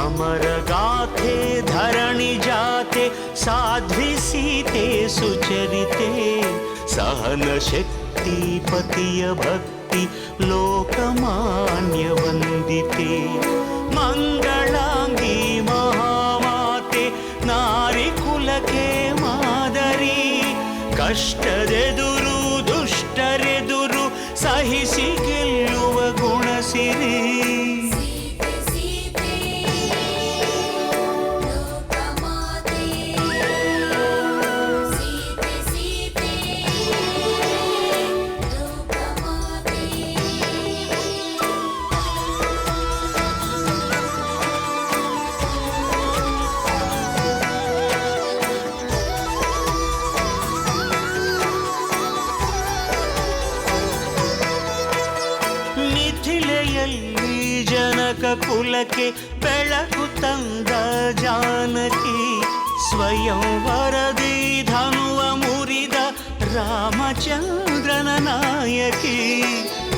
अमरगाथे धरणि जाते साध्वी सीते सुचरिते सहनशक्तिपतिय भक्ति लोकमान्यवन्दिते मङ्गलाङ्गी महामाते नारिकुलके मादरी कष्टदेदुरु दुष्टरेदुरु सहिसि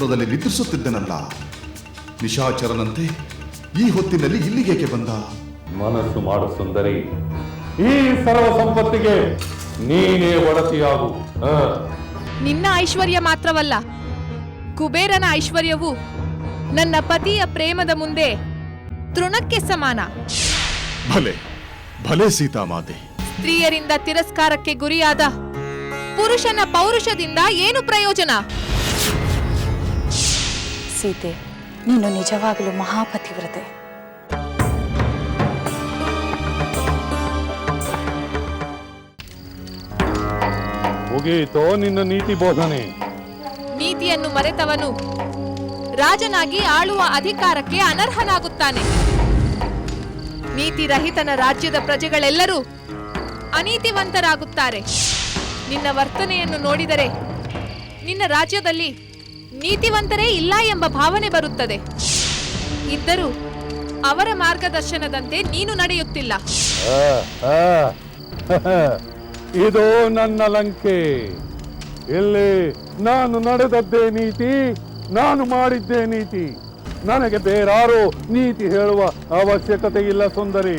ಅಂತಃಪುರದಲ್ಲಿ ನಿದ್ರಿಸುತ್ತಿದ್ದನಲ್ಲ. ನಿಶಾಚರನಂತೆ ಈ ಹೊತ್ತಿನಲ್ಲಿ ಇಲ್ಲಿಗೆ ಬಂದ? ಮನಸ್ಸು ಮಾಡು ಸುಂದರಿ. ಈ ಸರ್ವ ಸಂಪತ್ತಿಗೆ ನೀನೇ ಒಡತಿಯಾಗು. ನಿನ್ನ ಐಶ್ವರ್ಯ ಮಾತ್ರವಲ್ಲ ಕುಬೇರನ ಐಶ್ವರ್ಯವು ನನ್ನ ಪತಿಯ ಪ್ರೇಮದ ಮುಂದೆ ತೃಣಕ್ಕೆ ಸಮಾನ. ಭಲೆ ಭಲೆ ಸೀತಾಮಾತೆ. ಸ್ತ್ರೀಯರಿಂದ ತಿರಸ್ಕಾರಕ್ಕೆ ಗುರಿಯಾದ ಪುರುಷನ ಪೌರುಷದಿಂದ ಏನು ಪ್ರಯೋಜನ? ಸೀತೆ ನೀನು ನಿಜವಾಗಲೂ ಮಹಾಪತಿವ್ರತೆ. ಮುಗಿಯಿತೋ ನಿನ್ನ ನೀತಿ ಬೋಧನೆ. ನೀತಿಯನ್ನು ಮರೆತವನು. ರಾಜನಾಗಿ ಆಳುವ ಅಧಿಕಾರಕ್ಕೆ ಅನರ್ಹನಾಗುತ್ತಾನೆ. ನೀತಿ ರಹಿತನ ರಾಜ್ಯದ ಪ್ರಜೆಗಳೆಲ್ಲರೂ ಅನೀತಿವಂತರಾಗುತ್ತಾರೆ. ನಿನ್ನ ವರ್ತನೆಯನ್ನು ನೋಡಿದರೆ ನಿನ್ನ ರಾಜ್ಯದಲ್ಲಿ ನೀತಿವಂತರೇ ಇಲ್ಲ ಎಂಬ ಭಾವನೆ ಬರುತ್ತದೆ. ಇದ್ದರೂ ಅವರ ಮಾರ್ಗದರ್ಶನದಂತೆ ನೀನು ನಡೆಯುತ್ತಿಲ್ಲ. ಇದು ನನ್ನ ಲಂಕೆ. ಇಲ್ಲಿ ನಾನು ನಡೆದದ್ದೇ ನೀತಿ ನಾನು ಮಾಡಿದ್ದೇ ನೀತಿ. ನನಗೆ ಬೇರಾರು ನೀತಿ ಹೇಳುವ ಅವಶ್ಯಕತೆ ಇಲ್ಲ ಸುಂದರಿ.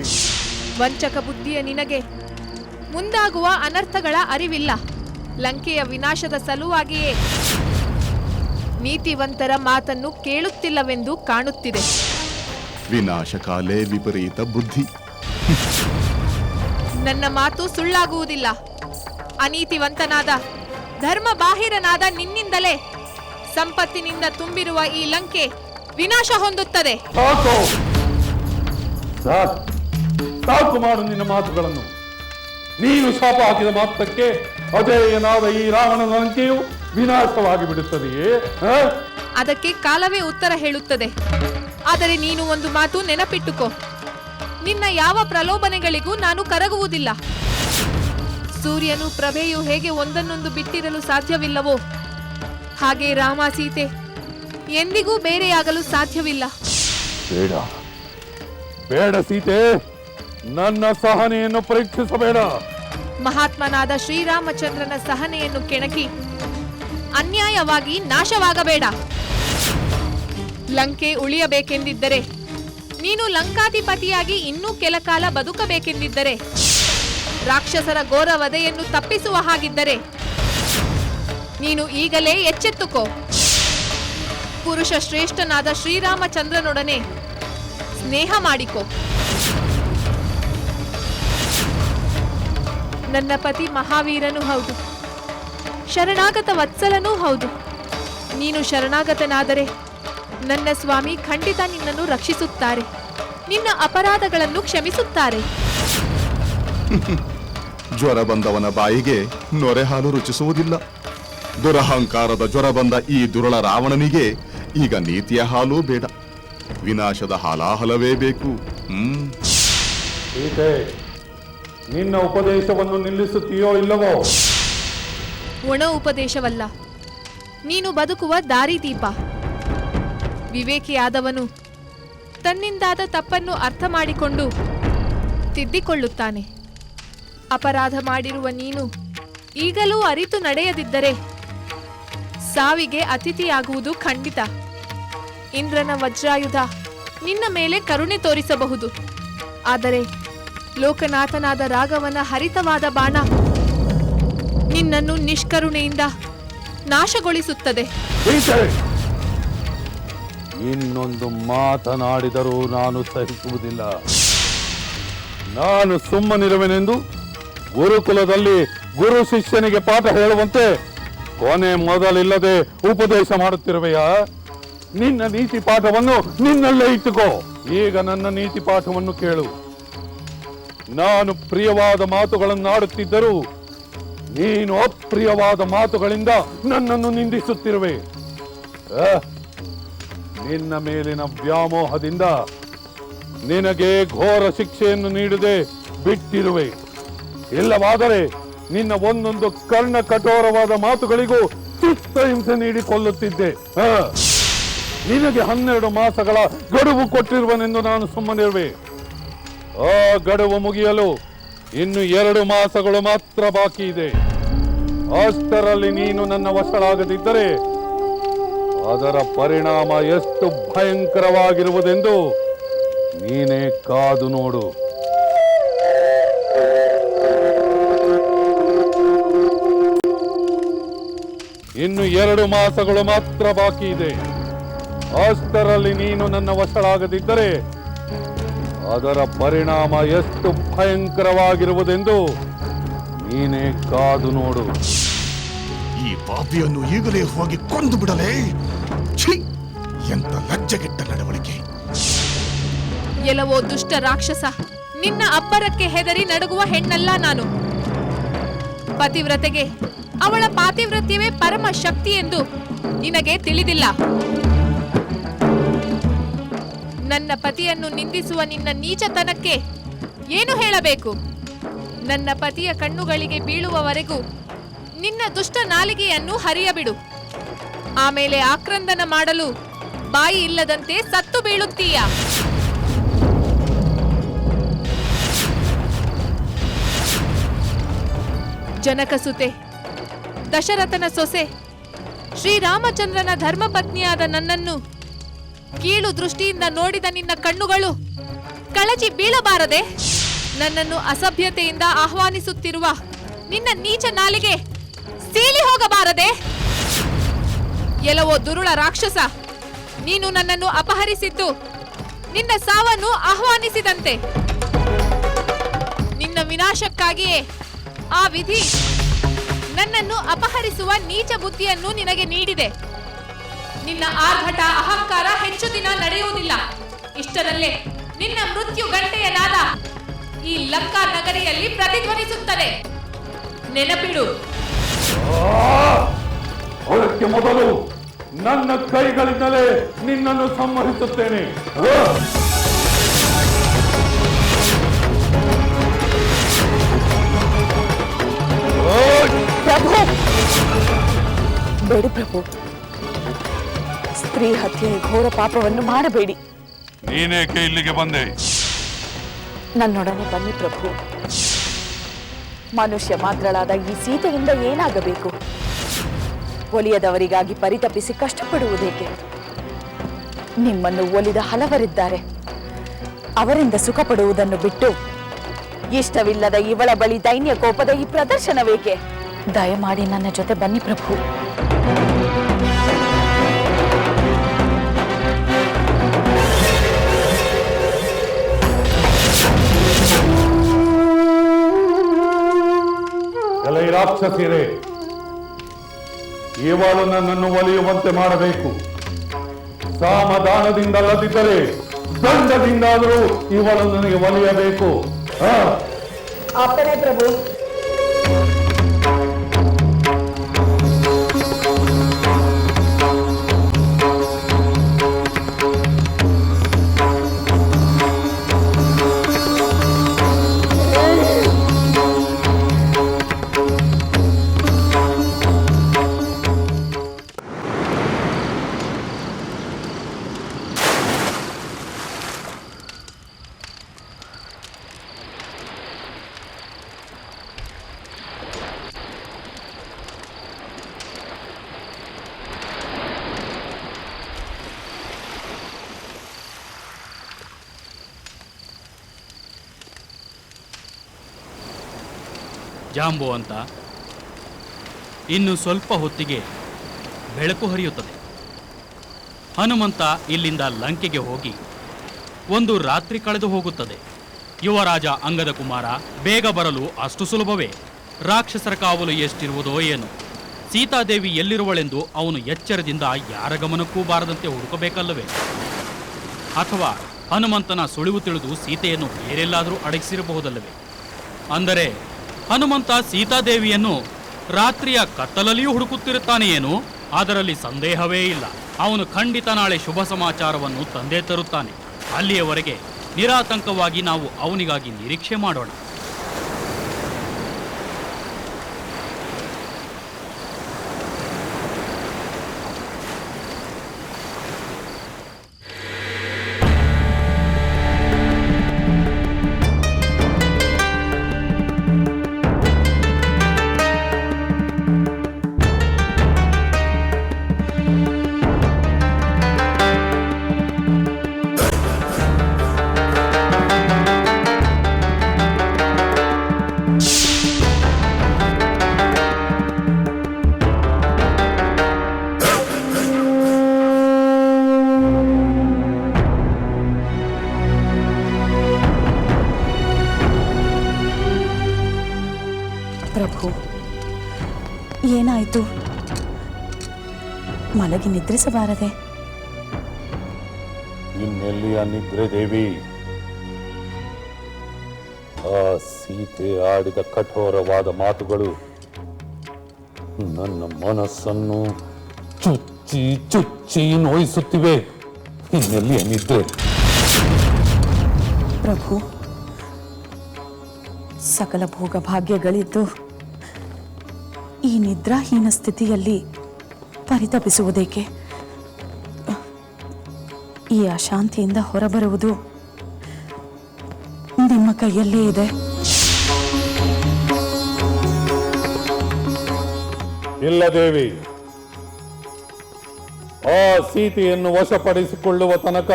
ವಂಚಕ ಬುದ್ಧಿಯ ನಿನಗೆ ಮುಂದಾಗುವ ಅನರ್ಥಗಳ ಅರಿವಿಲ್ಲ. ಲಂಕೆಯ ವಿನಾಶದ ಸಲುವಾಗಿಯೇ ನೀತಿವಂತರ ಮಾತನ್ನು ಕೇಳುತ್ತಿಲ್ಲವೆಂದು ಕಾಣುತ್ತಿದೆ. ವಿನಾಶಕಾಲೇ ವಿಪರೀತ ಬುದ್ಧಿ. ನನ್ನ ಮಾತು ಸುಳ್ಳಾಗುವುದಿಲ್ಲ. ಅನೀತಿವಂತನಾದ ಧರ್ಮ ಬಾಹಿರನಾದ ನಿನ್ನಿಂದಲೇ ಸಂಪತ್ತಿನಿಂದ ತುಂಬಿರುವ ಈ ಲಂಕೆ ವಿನಾಶ ಹೊಂದುತ್ತದೆ. ಸಾಕು. ಸಾಕು. ಸಾಕು ಮಾಡು ನಿನ್ನ ಮಾತುಗಳನ್ನು. ನೀನು ಶಾಪ ಹಾಕಿದ ಮಾತ್ರಕ್ಕೆ ಅಜೇಯನಾದ ಈ ರಾವಣನ ಲಂಕೆಯು ವಿನಾಶವಾಗಿ ಬಿಡುತ್ತದೆಯೇ? ಅದಕ್ಕೆ ಕಾಲವೇ ಉತ್ತರ ಹೇಳುತ್ತದೆ. ಆದರೆ ನೀನು ಒಂದು ಮಾತು ನೆನಪಿಟ್ಟುಕೋ. ನಿನ್ನ ಯಾವ ಪ್ರಲೋಭನೆಗಳಿಗೂ ನಾನು ಕರಗುವುದಿಲ್ಲ. ಸೂರ್ಯನು ಪ್ರಭೆಯು ಹೇಗೆ ಒಂದನ್ನೊಂದು ಬಿಟ್ಟಿರಲು ಸಾಧ್ಯವಿಲ್ಲವೋ? ಹಾಗೆ ರಾಮ ಸೀತೆ ಎಂದಿಗೂ ಬೇರೆಯಾಗಲು ಸಾಧ್ಯವಿಲ್ಲ. ಬೇಡ. ಬೇಡ ಸೀತೆ. ನನ್ನ ಸಹನೆಯನ್ನು ಪರೀಕ್ಷಿಸಬೇಡ. ಮಹಾತ್ಮನಾದ ಶ್ರೀರಾಮಚಂದ್ರನ ಸಹನೆಯನ್ನು ಕೆಣಕಿ. ಅನ್ಯಾಯವಾಗಿ ನಾಶವಾಗಬೇಡ. ಲಂಕೆ ಉಳಿಯಬೇಕೆಂದಿದ್ದರೆ, ನೀನು ಲಂಕಾಧಿಪತಿಯಾಗಿ ಇನ್ನೂ ಕೆಲ ಕಾಲ ಬದುಕಬೇಕೆಂದಿದ್ದರೆ, ರಾಕ್ಷಸರ ಘೋರ ವಧೆಯನ್ನು ತಪ್ಪಿಸುವ ಹಾಗಿದ್ದರೆ, ನೀನು ಈಗಲೇ ಎಚ್ಚೆತ್ತುಕೋ. ಪುರುಷ ಶ್ರೇಷ್ಠನಾದ ಶ್ರೀರಾಮಚಂದ್ರನೊಡನೆ ಸ್ನೇಹ ಮಾಡಿಕೋ. ನನ್ನ ಪತಿ ಮಹಾವೀರನು ಹೌದು. ಶರಣಾಗತ ವತ್ಸಲನೂ ಹೌದು. ನೀನು ಶರಣಾಗತನಾದರೆ ನನ್ನ ಸ್ವಾಮಿ ಖಂಡಿತ ನಿನ್ನನ್ನು ರಕ್ಷಿಸುತ್ತಾರೆ. ನಿನ್ನ ಅಪರಾಧಗಳನ್ನು ಕ್ಷಮಿಸುತ್ತಾರೆ. ಜ್ವರ ಬಂದವನ ಬಾಯಿಗೆ ನೊರೆ ಹಾಲು ರುಚಿಸುವುದಿಲ್ಲ. ದುರಹಂಕಾರದ ಜ್ವರ ಬಂದ ಈ ದುರಳ ರಾವಣನಿಗೆ ಈಗ ನೀತಿಯ ಹಾಲು ಬೇಡ. ವಿನಾಶದ ಹಾಲಾಹಲವೇ ಬೇಕು. ಹ್ಮ್. ನಿನ್ನ ಉಪದೇಶವನ್ನು ನಿಲ್ಲಿಸುತ್ತೀಯೋ ಇಲ್ಲವೋ? ಒಣ ಉಪದೇಶವಲ್ಲ. ನೀನು ಬದುಕುವ ದಾರಿದೀಪ ವಿವೇಕಿಯಾದವನು ತನ್ನಿಂದಾದ ತಪ್ಪನ್ನು ಅರ್ಥ ಮಾಡಿಕೊಂಡು ತಿದ್ದಿಕೊಳ್ಳುತ್ತಾನೆ. ಅಪರಾಧ ಮಾಡಿರುವ ನೀನು ಈಗಲೂ ಅರಿತು ನಡೆಯದಿದ್ದರೆ ಸಾವಿಗೆ ಅತಿಥಿಯಾಗುವುದು ಖಂಡಿತ. ಇಂದ್ರನ ವಜ್ರಾಯುಧ ನಿನ್ನ ಮೇಲೆ ಕರುಣೆ ತೋರಿಸಬಹುದು. ಆದರೆ ಲೋಕನಾಥನಾದ ರಾಘವನ ಹರಿತವಾದ ಬಾಣ ನಿನ್ನನ್ನು ನಿಷ್ಕರುಣೆಯಿಂದ ನಾಶಗೊಳಿಸುತ್ತದೆ. ಇನ್ನೊಂದು ಮಾತನಾಡಿದರೂ ನಾನು ಸಹಿಸುವುದಿಲ್ಲ. ನಾನು ಸುಮ್ಮನಿರುವೆನೆಂದು ಗುರುಕುಲದಲ್ಲಿ ಗುರು ಶಿಷ್ಯನಿಗೆ ಪಾಠ ಹೇಳುವಂತೆ ಕೊನೆ ಮೊದಲಿಲ್ಲದೆ ಉಪದೇಶ ಮಾಡುತ್ತಿರುವೆಯಾ? ನಿನ್ನ ನೀತಿ ಪಾಠವನ್ನು ನಿನ್ನಲ್ಲೇ ಇಟ್ಟುಕೋ. ಈಗ ನನ್ನ ನೀತಿ ಪಾಠವನ್ನು ಕೇಳು. ನಾನು ಪ್ರಿಯವಾದ ಮಾತುಗಳನ್ನಾಡುತ್ತಿದ್ದರೂ ನೀನು ಅಪ್ರಿಯವಾದ ಮಾತುಗಳಿಂದ ನನ್ನನ್ನು ನಿಂದಿಸುತ್ತಿರುವೆ. ನಿನ್ನ ಮೇಲಿನ ವ್ಯಾಮೋಹದಿಂದ ನಿನಗೆ ಘೋರ ಶಿಕ್ಷೆಯನ್ನು ನೀಡದೆ ಬಿಟ್ಟಿರುವೆ. ಇಲ್ಲವಾದರೆ ನಿನ್ನ ಒಂದೊಂದು ಕರ್ಣ ಕಠೋರವಾದ ಮಾತುಗಳಿಗೂ ಚಿತ್ತಹಿಂಸೆ ನೀಡಿ ಕೊಲ್ಲುತ್ತಿದ್ದೆ ನಿನಗೆ ಹನ್ನೆರಡು ಮಾಸಗಳ ಗಡುವು ಕೊಟ್ಟಿರುವನೆಂದು ನಾನು ಸುಮ್ಮನಿರುವೆ. ಆ ಗಡುವು ಮುಗಿಯಲು ಇನ್ನು ಎರಡು ಮಾಸಗಳು ಮಾತ್ರ ಬಾಕಿ ಇದೆ. ಅಷ್ಟರಲ್ಲಿ ನೀನು ನನ್ನ ವಸಳಾಗದಿದ್ದರೆ ಅದರ ಪರಿಣಾಮ ಎಷ್ಟು ಭಯಂಕರವಾಗಿರುವುದೆಂದು ನೀನೇ ಕಾದು ನೋಡು. ಇನ್ನು ಎರಡು ಮಾಸಗಳು ಮಾತ್ರ ಬಾಕಿ ಇದೆ. ಅಷ್ಟರಲ್ಲಿ ನೀನು ನನ್ನ ವಶರಾಗದಿದ್ದರೆ ಅದರ ಪರಿಣಾಮ ಎಷ್ಟು ಭಯಂಕರವಾಗಿರುವುದೆಂದು ನೀನೇ ಕಾದು ನೋಡು. ಈ ಪಾಪಿಯನ್ನು ಈಗಲೇ ಹೋಗಿ ಕೊಂದು ಬಿಡಲೇ? ಛೀ! ಎಂತ ಲಜ್ಜೆಗೆಟ್ಟ ನಡವಳಿಕೆ. ಎಲ್ಲವೋ ದುಷ್ಟ ರಾಕ್ಷಸ ನಿನ್ನ ಅಬ್ಬರಕ್ಕೆ ಹೆದರಿ ನಡುಗುವ ಹೆಣ್ಣಲ್ಲ ನಾನು. ಪತಿವ್ರತೆಗೆ ಅವಳ ಪಾತಿವ್ರತ್ಯವೇ ಪರಮ ಶಕ್ತಿ ಎಂದು ನಿನಗೆ ತಿಳಿದಿಲ್ಲ. ನನ್ನ ಪತಿಯನ್ನು ನಿಂದಿಸುವ ನಿನ್ನ ನೀಚತನಕ್ಕೆ ಏನು ಹೇಳಬೇಕು? ನನ್ನ ಪತಿಯ ಕಣ್ಣುಗಳಿಗೆ ಬೀಳುವವರೆಗೂ ನಿನ್ನ ದುಷ್ಟ ನಾಲಿಗೆಯನ್ನು ಹರಿಯಬಿಡು. ಆಮೇಲೆ ಆಕ್ರಂದನ ಮಾಡಲು ಬಾಯಿ ಇಲ್ಲದಂತೆ ಸತ್ತು ಬೀಳುತ್ತೀಯ. ಜನಕಸುತೆ ದಶರಥನ ಸೊಸೆ, ಶ್ರೀರಾಮಚಂದ್ರನ ಧರ್ಮಪತ್ನಿಯಾದ ನನ್ನನ್ನು ಕೀಳು ದೃಷ್ಟಿಯಿಂದ ನೋಡಿದ ನಿನ್ನ ಕಣ್ಣುಗಳು. ಕಳಚಿ ಬೀಳಬಾರದೆ. ನನ್ನನ್ನು ಅಸಭ್ಯತೆಯಿಂದ ಆಹ್ವಾನಿಸುತ್ತಿರುವ ನಿನ್ನ ನೀಚ ನಾಲಿಗೆ ಸೀಲಿ ಹೋಗಬಾರದೆ. ಎಲ್ಲವೋ ದುರುಳ ರಾಕ್ಷಸ, ನೀನು ನನ್ನನ್ನು ಅಪಹರಿಸಿದ್ದು. ನಿನ್ನ ಸಾವನ್ನು ಆಹ್ವಾನಿಸಿದಂತೆ. ನಿನ್ನ ವಿನಾಶಕ್ಕಾಗಿಯೇ ಆ ವಿಧಿ ನನ್ನನ್ನು ಅಪಹರಿಸುವ ನೀಚ ಬುದ್ಧಿಯನ್ನು ನಿನಗೆ ನೀಡಿದೆ. ನಿನ್ನ ಆರ್ಭಟ ಅಹಂಕಾರ ಹೆಚ್ಚು ದಿನ ನಡೆಯುವುದಿಲ್ಲ. ಇಷ್ಟರಲ್ಲೇ ನಿನ್ನ ಮೃತ್ಯು ಗಂಟೆಯ ನಾದ ಈ ಲಂಕಾ ನಗರಿಯಲ್ಲಿ ಪ್ರತಿಧ್ವನಿಸುತ್ತದೆ. ನೆನಪಿಡು. ಅದಕ್ಕೆ ಮೊದಲು ನನ್ನ ಕೈಗಳಿಂದಲೇ ನಿನ್ನನ್ನು ಸಂಹರಿಸುತ್ತೇನೆ. ಬೇಡಿ ಪ್ರಭು. ಸ್ತ್ರೀ ಹತ್ಯೆ ಘೋರ ಪಾಪವನ್ನು ಮಾಡಬೇಡಿ. ನೀನೇಕೆ ಇಲ್ಲಿಗೆ ಬಂದೆ? ನನ್ನೊಡನೆ ಬನ್ನಿ ಪ್ರಭು. ಮನುಷ್ಯ ಮಾತ್ರಳಾದ ಈ ಸೀತೆಯಿಂದ ಏನಾಗಬೇಕು? ಒಲಿಯದವರಿಗಾಗಿ ಪರಿತಪಿಸಿ ಕಷ್ಟಪಡುವುದೇಕೆ? ನಿಮ್ಮನ್ನು ಒಲಿದ ಹಲವರಿದ್ದಾರೆ. ಅವರಿಂದ ಸುಖ ಪಡುವುದನ್ನು ಬಿಟ್ಟು ಇಷ್ಟವಿಲ್ಲದ ಇವಳ ಬಳಿ ದೈನ್ಯ ಕೋಪದ ಈ ಪ್ರದರ್ಶನವೇಕೆ? ದಯಮಾಡಿ ನನ್ನ ಜೊತೆ ಬನ್ನಿ ಪ್ರಭು. ರಾಕ್ಷಸಿರೇ ಇವಳು ನನ್ನನ್ನು ಒಲಿಯುವಂತೆ ಮಾಡಬೇಕು. ಸಾಮದಾನದಿಂದಲ್ಲದಿದ್ದರೆ ದಂಡದಿಂದಾದರೂ ಇವಳು ನನಗೆ ಒಲಿಯಬೇಕು. ಪ್ರಭು ಜಾಂಬು ಅಂತ ಇನ್ನು ಸ್ವಲ್ಪ ಹೊತ್ತಿಗೆ ಬೆಳಕು ಹರಿಯುತ್ತದೆ. ಹನುಮಂತ ಇಲ್ಲಿಂದ ಲಂಕೆಗೆ ಹೋಗಿ ಒಂದು ರಾತ್ರಿ ಕಳೆದು ಹೋಗುತ್ತದೆ. ಯುವರಾಜ ಅಂಗದ ಕುಮಾರ, ಬೇಗ ಬರಲು ಅಷ್ಟು ಸುಲಭವೇ? ರಾಕ್ಷಸರ ಕಾವಲು ಎಷ್ಟಿರುವುದೋ ಏನು? ಸೀತಾದೇವಿ ಎಲ್ಲಿರುವಳೆಂದು ಅವನು ಎಚ್ಚರದಿಂದ ಯಾರ ಗಮನಕ್ಕೂ ಬಾರದಂತೆ ಹುಡುಕಬೇಕಲ್ಲವೇ? ಅಥವಾ ಹನುಮಂತನ ಸುಳಿವು ತಿಳಿದು ಸೀತೆಯನ್ನು ಬೇರೆಲ್ಲಾದರೂ ಅಡಗಿಸಿರಬಹುದಲ್ಲವೇ? ಅಂದರೆ ಹನುಮಂತ ಸೀತಾದೇವಿಯನ್ನು ರಾತ್ರಿಯ ಕತ್ತಲಲ್ಲಿಯೂ ಹುಡುಕುತ್ತಿರುತ್ತಾನೆಯೇನು ಅದರಲ್ಲಿ ಸಂದೇಹವೇ ಇಲ್ಲ. ಅವನು ಖಂಡಿತ ನಾಳೆ ಶುಭ ಸಮಾಚಾರವನ್ನು ತಂದೇ ತರುತ್ತಾನೆ. ಅಲ್ಲಿಯವರೆಗೆ ನಿರಾತಂಕವಾಗಿ ನಾವು ಅವನಿಗಾಗಿ ನಿರೀಕ್ಷೆ ಮಾಡೋಣ. ಮಲಗಿ ನಿದ್ರಿಸಬಾರದೆ. ಇನ್ನೆಲ್ಲಿಯ ನಿದ್ರೆ ದೇವಿ? ಆ ಸೀತೆ ಆಡಿದ ಕಠೋರವಾದ ಮಾತುಗಳು ನನ್ನ ಮನಸ್ಸನ್ನು ಚುಚ್ಚಿ ಚುಚ್ಚಿ ನೋಯಿಸುತ್ತಿವೆ. ಇನ್ನೆಲ್ಲಿಯ ನಿದ್ರೆ? ಪ್ರಭು ಸಕಲ ಭೋಗ ಭಾಗ್ಯಗಳಿದ್ದು ಈ ನಿದ್ರಾಹೀನ ಸ್ಥಿತಿಯಲ್ಲಿ ಪರಿತಪಿಸುವುದೇಕೆ ಈ ಅಶಾಂತಿಯಿಂದ ಹೊರಬರುವುದು ನಿಮ್ಮ ಕೈಯಲ್ಲೇ ಇದೆ. ಇಲ್ಲ ದೇವಿ. ಆ ಸೀತೆಯನ್ನು ವಶಪಡಿಸಿಕೊಳ್ಳುವ ತನಕ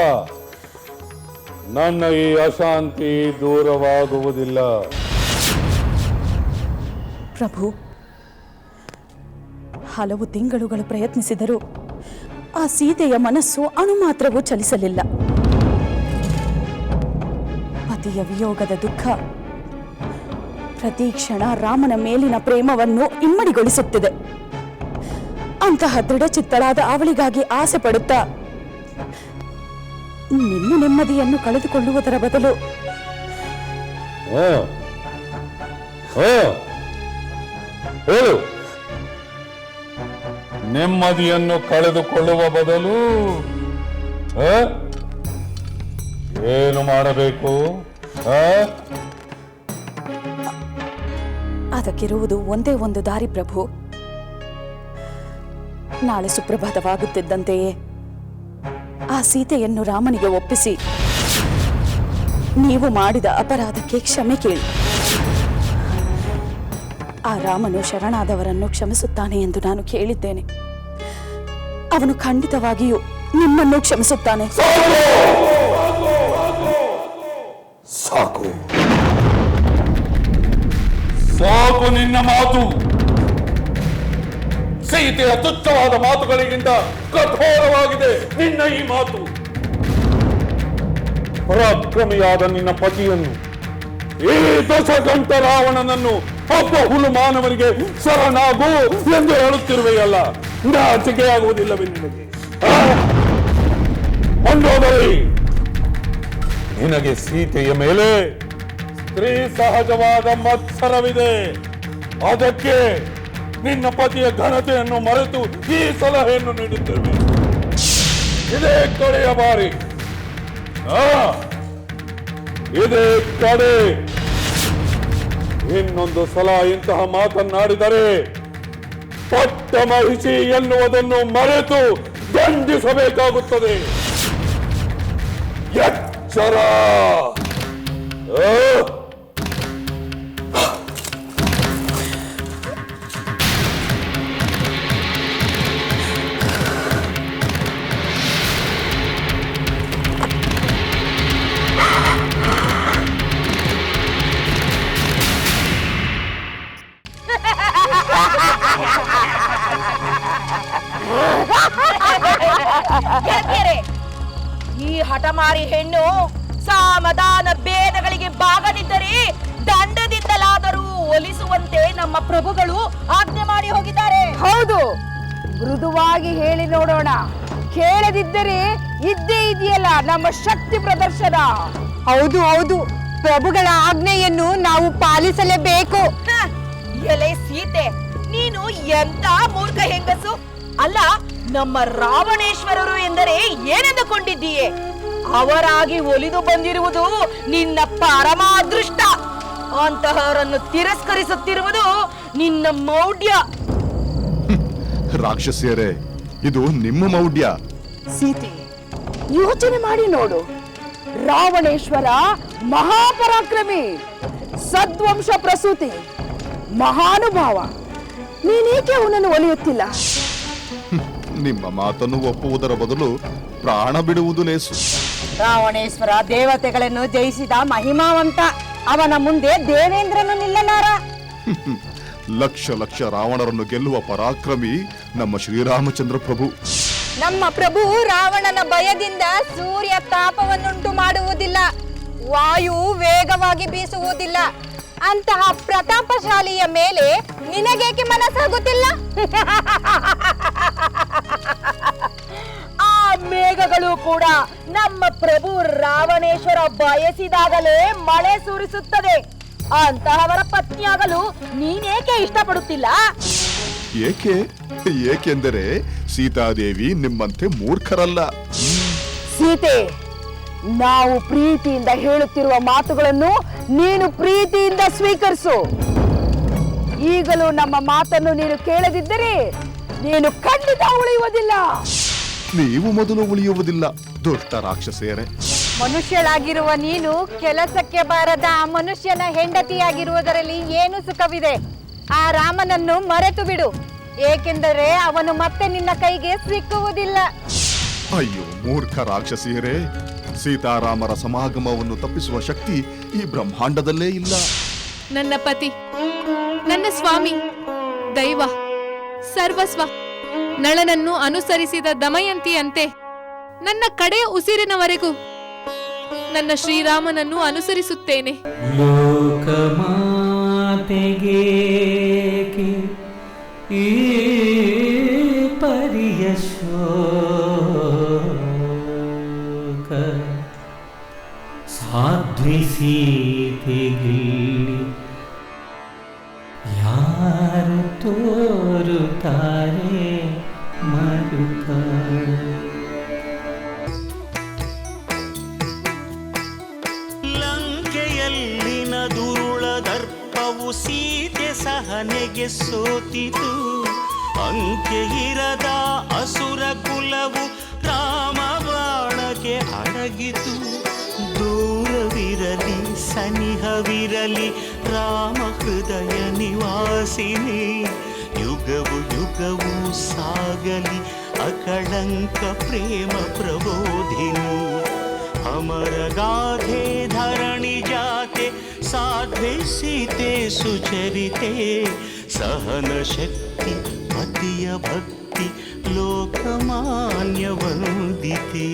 ನನ್ನ ಈ ಅಶಾಂತಿ ದೂರವಾಗುವುದಿಲ್ಲ. ಪ್ರಭು ಹಲವು ತಿಂಗಳುಗಳು ಪ್ರಯತ್ನಿಸಿದರು. ಆ ಸೀತೆಯ ಮನಸ್ಸು ಅಣು ಮಾತ್ರವೂ ಚಲಿಸಲಿಲ್ಲ. ಪತಿಯ ವಿಯೋಗದ ದುಃಖ. ಪ್ರತಿ ಕ್ಷಣ ರಾಮನ ಮೇಲಿನ ಪ್ರೇಮವನ್ನು ಇಮ್ಮಡಿಗೊಳಿಸುತ್ತಿದೆ. ಅಂತಹ ದೃಢಚಿತ್ತಳಾದ ಅವಳಿಗಾಗಿ ಆಸೆ ಪಡುತ್ತಾ ನಿಮ್ಮ ನೆಮ್ಮದಿಯನ್ನು ಕಳೆದುಕೊಳ್ಳುವುದರ ಬದಲು ಓ ಓ ಹೇಳು. ನೆಮ್ಮದಿಯನ್ನು ಕಳೆದುಕೊಳ್ಳುವ ಬದಲು? ಏನು ಮಾಡಬೇಕು? ಅದಕ್ಕಿರುವುದು ಒಂದೇ ಒಂದು ದಾರಿ ಪ್ರಭು ನಾಳೆ ಸುಪ್ರಭಾತವಾಗುತ್ತಿದ್ದಂತೆಯೇ ಆ ಸೀತೆಯನ್ನು ರಾಮನಿಗೆ ಒಪ್ಪಿಸಿ, ನೀವು ಮಾಡಿದ ಅಪರಾಧಕ್ಕೆ ಕ್ಷಮೆ ಕೇಳಿ ಆ ರಾಮನು ಶರಣಾದವರನ್ನು ಕ್ಷಮಿಸುತ್ತಾನೆ ಎಂದು ನಾನು ಕೇಳಿದ್ದೇನೆ. ಅವನು ಖಂಡಿತವಾಗಿಯೂ ನಿಮ್ಮನ್ನು ಕ್ಷಮಿಸುತ್ತಾನೆ. ಸಾಕು. ಸಾಕು ನಿನ್ನ ಮಾತು. ಸೀತೆಯ ತುಚ್ಛವಾದ ಮಾತುಗಳಿಗಿಂತ ಕಠೋರವಾಗಿದೆ ನಿನ್ನ ಈ ಮಾತು. ಪರಾಕ್ರಮಿಯಾದ ನಿನ್ನ ಪತಿಯನ್ನು ಈ ದಶಗಂಟ ರಾವಣನನ್ನು ಒಬ್ಬ ಹುಲು ಮಾನವನಿಗೆ ಶರಣಾಗು ಎಂದು ಹೇಳುತ್ತಿರುವೆಯಲ್ಲ ನಾಚಿಕೆ ಆಗುವುದಿಲ್ಲವೇ ನಿನಗೆ? ಆ? ಮಂಡೋದರಿ ನಿನಗೆ ಸೀತೆಯ ಮೇಲೆ ಸ್ತ್ರೀ ಸಹಜವಾದ ಮತ್ಸರವಿದೆ. ಅದಕ್ಕೆ ನಿನ್ನ ಪತಿಯ ಘನತೆಯನ್ನು ಮರೆತು ಈ ಸಲಹೆಯನ್ನು ನೀಡುತ್ತೇವೆ. ಇದೇ ಕಡೆಯ ಬಾರಿ. ಆ, ಇದೇ ಕಡೆ. ಇನ್ನೊಂದು ಸಲ ಇಂತಹ ಮಾತನ್ನಾಡಿದರೆ ಪಟ್ಟ ಮಹಿಷಿ ಎನ್ನುವುದನ್ನು ಮರೆತು ದಂಡಿಸಬೇಕಾಗುತ್ತದೆ. ಎಚ್ಚರ. ಹಠಮಾರಿ ಹೆಣ್ಣು ಸಾಮದಾನ ಭೇದಗಳಿಗೆ ಬಾಗದಿದ್ದರೆ ದಂಡದಿಂದಲಾದರೂ ಒಲಿಸುವಂತೆ ನಮ್ಮ ಪ್ರಭುಗಳು ಆಜ್ಞೆ ಮಾಡಿ ಹೋಗಿದ್ದಾರೆ. ಹೌದು ಮೃದುವಾಗಿ ಹೇಳಿ ನೋಡೋಣ. ಕೇಳದಿದ್ದರೆ ಇದ್ದೇ ಇದೆಯಲ್ಲ ನಮ್ಮ ಶಕ್ತಿ ಪ್ರದರ್ಶನ. ಹೌದು ಹೌದು ಪ್ರಭುಗಳ ಆಜ್ಞೆಯನ್ನು ನಾವು ಪಾಲಿಸಲೇಬೇಕು. ಹ, ಎಲೆ ಸೀತೆ ನೀನು ಎಂತ ಮೂರ್ಖ ಹೆಂಗಸು? ಅಲ್ಲ ನಮ್ಮ ರಾವಣೇಶ್ವರರು ಎಂದರೆ ಏನೆಂದುಕೊಂಡಿದ್ದೀಯೆ? ಅವರಾಗಿ ಒಲಿದು ಬಂದಿರುವುದು ನಿನ್ನ ಪರಮ ಅದೃಷ್ಟ ಅಂತಹವರನ್ನು ತಿರಸ್ಕರಿಸುತ್ತಿರುವುದು ನಿನ್ನ ಮೌಢ್ಯ. ರಾಕ್ಷಸಿಯರೇ ಇದು ನಿಮ್ಮ ಮೌಢ್ಯ. ಸೀತೆ ಯೋಚನೆ ಮಾಡಿ ನೋಡು. ರಾವಣೇಶ್ವರ ಮಹಾಪರಾಕ್ರಮಿ ಸದ್ವಂಶ ಪ್ರಸೂತಿ ಮಹಾನುಭಾವ. ನೀನೇಕೆ ಅವನನ್ನು ಒಲಿಯುತ್ತಿಲ್ಲ? ನಿಮ್ಮ ಮಾತನ್ನು ಒಪ್ಪುವುದರ ಬದಲು ಪ್ರಾಣ ಬಿಡುವುದು ಲೇಸು. ರಾವಣೇಶ್ವರ ದೇವತೆಗಳನ್ನು ಜಯಿಸಿದ ಮಹಿಮಾವಂತ ಅವನ ಮುಂದೆ ದೇವೇಂದ್ರನು ನಿಲ್ಲಲಾರ. ಲಕ್ಷ ಲಕ್ಷ ರಾವಣರನ್ನು ಗೆಲ್ಲುವ ಪರಾಕ್ರಮಿ ನಮ್ಮ ಶ್ರೀರಾಮಚಂದ್ರ ಪ್ರಭು. ನಮ್ಮ ಪ್ರಭು ರಾವಣನ ಭಯದಿಂದ ಸೂರ್ಯ ತಾಪವನ್ನುಂಟು ಮಾಡುವುದಿಲ್ಲ ವಾಯು ವೇಗವಾಗಿ ಬೀಸುವುದಿಲ್ಲ. ಅಂತಹ ಪ್ರತಾಪಶಾಲಿಯ ಮೇಲೆ ನಿನಗೇಕೆ ಮನಸ್ಸಾಗುತ್ತಿಲ್ಲ? ಮೇಘಗಳು ಕೂಡ ನಮ್ಮ ಪ್ರಭು ರಾವಣೇಶ್ವರ ಬಯಸಿದಾಗಲೇ ಮಳೆ ಸುರಿಸುತ್ತದೆ. ಅಂತಹವರ ಪತ್ನಿಯಾಗಲು ನೀನೇಕೆ ಇಷ್ಟಪಡುತ್ತಿಲ್ಲ? ಏಕೆ? ಏಕೆಂದರೆ ಸೀತಾದೇವಿ ನಿಮ್ಮಂತೆ ಮೂರ್ಖರಲ್ಲ. ಸೀತೆ ನಾವು ಪ್ರೀತಿಯಿಂದ ಹೇಳುತ್ತಿರುವ ಮಾತುಗಳನ್ನು ನೀನು ಪ್ರೀತಿಯಿಂದ ಸ್ವೀಕರಿಸು. ಈಗಲೂ ನಮ್ಮ ಮಾತನ್ನು ನೀನು ಕೇಳದಿದ್ದರೆ ನೀನು ಖಂಡಿತ ಉಳಿಯುವುದಿಲ್ಲ. ನೀವು ಮೊದಲು ಉಳಿಯುವುದಿಲ್ಲ. ದೊಡ್ಡ ರಾಕ್ಷಸಿಯರೇ ಮನುಷ್ಯಳಾಗಿರುವ ನೀನು ಕೆಲಸಕ್ಕೆ ಬಾರದ ಆ ಮನುಷ್ಯನ ಹೆಂಡತಿಯಾಗಿರುವುದರಲ್ಲಿ ಏನು ಸುಖವಿದೆ? ಆ ರಾಮನನ್ನು ಮರೆತು ಬಿಡು. ಏಕೆಂದರೆ ಅವನು ಮತ್ತೆ ನಿನ್ನ ಕೈಗೆ ಸಿಕ್ಕುವುದಿಲ್ಲ. ಅಯ್ಯೋ ಮೂರ್ಖ ರಾಕ್ಷಸಿಯರೇ ಸೀತಾರಾಮರ ಸಮಾಗಮವನ್ನು ತಪ್ಪಿಸುವ ಶಕ್ತಿ ಈ ಬ್ರಹ್ಮಾಂಡದಲ್ಲೇ ಇಲ್ಲ. ನನ್ನ ಪತಿ ನನ್ನ ಸ್ವಾಮಿ ದೈವ ಸರ್ವಸ್ವ. ನಳನನ್ನು ಅನುಸರಿಸಿದ ದಮಯಂತಿಯಂತೆ ನನ್ನ ಕಡೆಯ ಉಸಿರಿನವರೆಗೂ ನನ್ನ ಶ್ರೀರಾಮನನ್ನು ಅನುಸರಿಸುತ್ತೇನೆ. ಲೋಕಮಾತೆಗೆ ಲಂಕೆಯಲ್ಲಿನ ದುರುಳ ದರ್ಪವು ಸೀತೆ ಸಹನೆಗೆ ಸೋತಿತು. ಅಂಕೆ ಇರದ ಅಸುರ ಕುಲವು ರಾಮ ಅಡಗಿತು. ದೂರವಿರಲಿ, ಸನಿಹವಿರಲಿ, ರಾಮ ಹೃದಯ ನಿವಾಸಿನಿ. ಯುಗವು ಯುಗವು ಸಾಗಲಿ అకళంక ప్రేమ ప్రబోధిని. అమరగాధే ధరణి జాతే సాధ్వే సీతే సుచరితే సహన శక్తి పతియ భక్తి లోకమాన్య వందితే.